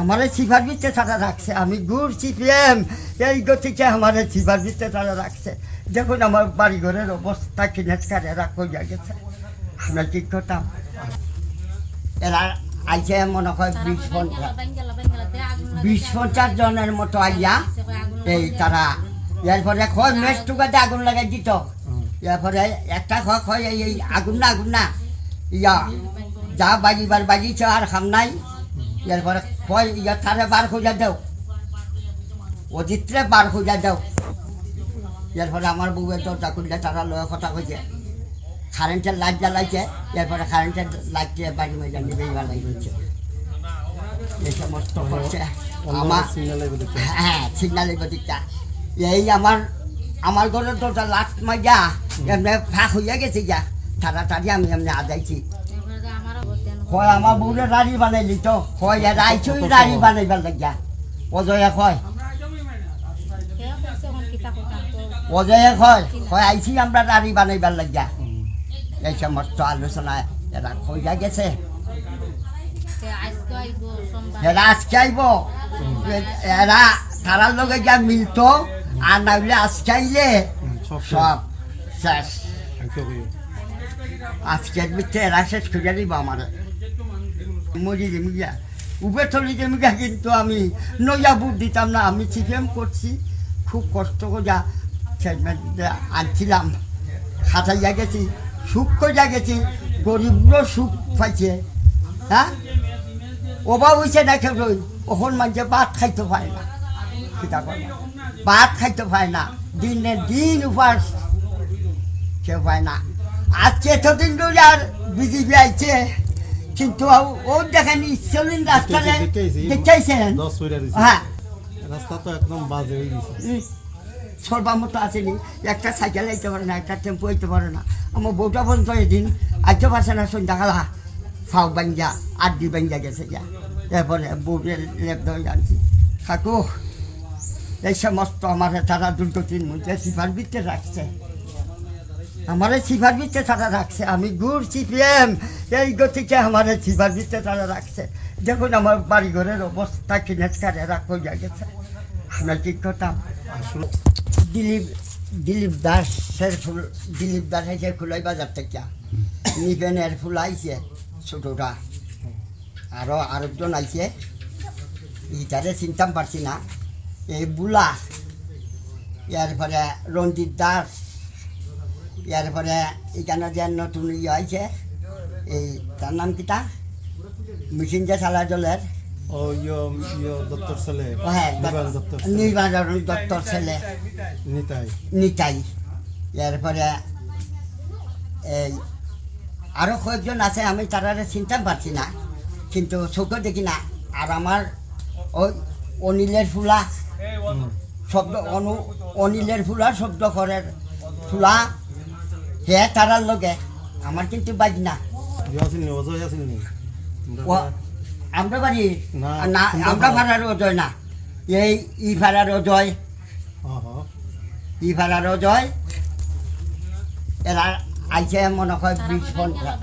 আমার সিভার ভিতরে তারা রাখছে আমি ঘুরছি প্রেম এই গতিকে আমার সিভার ভিতরে তারা রাখছে। দেখুন আমার বাড়ি ঘরের অবস্থা কিনেসকারে রাখো গেছে। আমরা কি করতাম? এরা আইছে মনে হয় বিশ পঞ্চাশ বিশ পঞ্চাশ জনের মতো আইয়া এই তারা এরপরে কয় মেস টুকাতে আগুন লাগাই দিত। এরপরে একটা কয় এই এই আগুন না আগুন না। ইয়া যা বাজিবার বাজিছে আর খাম নাই। এরপরে কয় ইয়া তারে বার খুঁজা দেও। অজিত্রে বার খুঁজা দেও। এরপরে আমার বউয়ের দরজা খুললে তারা লয় কথা কইছে। কারেন্টের লাইট জ্বালাইছে এরপরে কারেন্টের লাইট দিয়ে বাড়ি মেয়ে জানি বেইবার লাগিয়েছে এই সমস্ত করছে আমার হ্যাঁ সিগনালের গতিটা এই আমার আমার ঘরের দরজা লাট মাইয়া এমনি ফাঁক হইয়া গেছে যা তাড়াতাড়ি আমি এমনি আদাইছি কয় আমার বউরে রাড়ি বানাইলি তো? কয় এর আইছই রাড়ি বানাইবার লাগিয়া। অজয়া কয় অজয়া কয় কয় আইছি আমরা রাড়ি বানাইবার লাগিয়া। এই সমস্ত আলোচনা এরা কইয়া গেছে। এরা আজকে আইব। এরা তারার লগে যা মিলতো আর নাইলে আজকে আইলে সব শেষ। আজকের ভিতরে এরা শেষ করে দিব আমার। মরি জমিয়া উবে চলি জমিয়া কিন্তু আমি বুট দিতাম না, আমি সিপিএম করছি। খুব কষ্ট করে আনছিলাম। খাটাইয়া গেছি, সুখ করিয়া গেছি, গরিবরও সুখ পাইছে। হ্যাঁ? অভাব হয়েছে না কেউ ওখন মানুষে ভাত খাইতে পারে না। কিতা করে ভাত খাইতে পারে না, দিনে দিন উপাস কেউ পায় না। আজকে এতদিন ধরে আর বিজেপি আইছে। কিন্তু ও দেখেন চলিন ফিরা দিছে। হ্যাঁ। রাস্তা তো একদম বাজে হয়ে গেছে। উম, সরবার মতো আসেনি। একটা সাইকেল আইতে পারে না একটা টেম্পো আইতে পারে না। আমার বউটা পর্যন্ত এদিন আইতে পারছে না সন্ধ্যাকালা ফাউ বাঞ্জা আড্ডি বাঞ্জা গেছে যা এরপরে বউটের লেপ ধরে জানছি কাকু এই সমস্ত আমার তারা দুর্গতির মধ্যে সিফার ভিতরে রাখছে। আমার সিফার ভিতরে তারা রাখছে। আমি ঘুরছি প্রেম এই গতিকে আমার সিফার ভিতরে তারা রাখছে। দেখুন আমার বাড়ি ঘরের অবস্থা কিনেসকারে রাখো গেছে। আমরা কি করতাম? দিলীপ দিলীপ দাসের ফুল দিলীপ দাস আইছে খুলাই বাজার থেকে। নিবেনের ফুল আইছে ছোটটা। আরও আরেকজন আইছে। ইটারে চিনতাম পারছি না। এই বুলা এরপরে রঞ্জিত দাস এরপরে এখানে যে নতুন ইয়ে আইছে এই তার নাম কিটা মিশিন যে সালা জলের। হ্যাঁ নির্বাচন দত্তর ছেলে। নিতাই। এরপরে এই আরও কয়েকজন আছে আমি তারা চিনতে পারছি না কিন্তু চোখে দেখি না। আর আমার ওই অনিলের ফুলা শব্দ অনু অনিলের ফুলা শব্দ করের ফুলা। হে তারার লগে। আমার কিন্তু বাজনা। ইয়ো আমরা বাড়ি না, আমরা ভাড়ার অজয় না। এই ই ভাড়ার অজয়। ই ভাড়ার অজয়। এরা আইছে মনে হয় বিশ পঞ্চাশ।